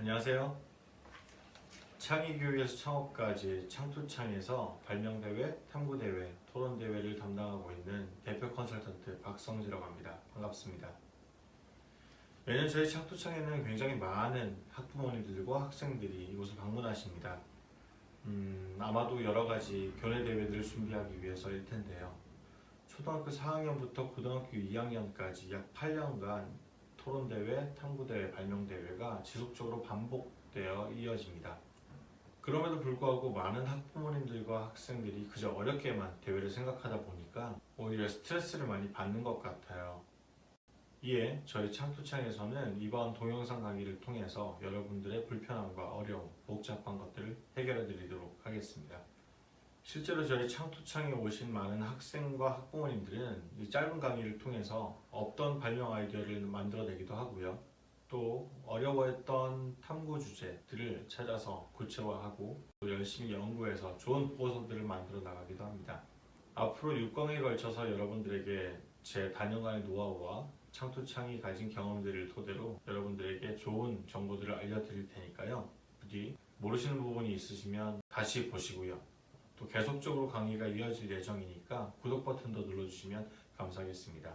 안녕하세요. 창의교육에서 창업까지 창투창에서 발명대회, 탐구대회, 토론대회를 담당하고 있는 대표 컨설턴트 박성지라고 합니다. 반갑습니다. 매년 저희 창투창에는 굉장히 많은 학부모님들과 학생들이 이곳을 방문하십니다. 음, 아마도 여러 가지 교내 대회들을 준비하기 위해서일 텐데요. 초등학교 4학년부터 고등학교 2학년까지 약 8년간 토론대회, 탐구대회, 발명대회가 지속적으로 반복되어 이어집니다. 그럼에도 불구하고 많은 학부모님들과 학생들이 그저 어렵게만 대회를 생각하다 보니까 오히려 스트레스를 많이 받는 것 같아요. 이에 저희 창투창에서는 이번 동영상 강의를 통해서 여러분들의 불편함과 어려움, 복잡한 것들을 해결해 드리도록 하겠습니다. 실제로 저희 창투창에 오신 많은 학생과 학부모님들은 이 짧은 강의를 통해서 없던 발명 아이디어를 만들어내기도 하고요. 또 어려워했던 탐구 주제들을 찾아서 구체화하고 또 열심히 연구해서 좋은 보고서들을 만들어 나가기도 합니다. 앞으로 6강에 걸쳐서 여러분들에게 제 단연간의 노하우와 창투창이 가진 경험들을 토대로 여러분들에게 좋은 정보들을 알려드릴 테니까요. 부디 모르시는 부분이 있으시면 다시 보시고요. 또 계속적으로 강의가 이어질 예정이니까 구독 버튼도 눌러주시면 감사하겠습니다.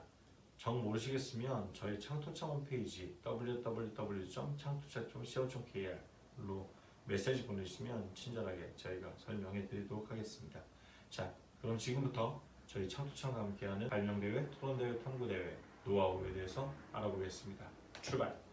정 모르시겠으면 저희 창투창 홈페이지 www.창투창.co.kr로 메시지 보내주시면 친절하게 저희가 설명해 드리도록 하겠습니다. 자, 그럼 지금부터 저희 창투창과 함께하는 발명대회, 토론대회, 탐구대회, 노하우에 대해서 알아보겠습니다. 출발!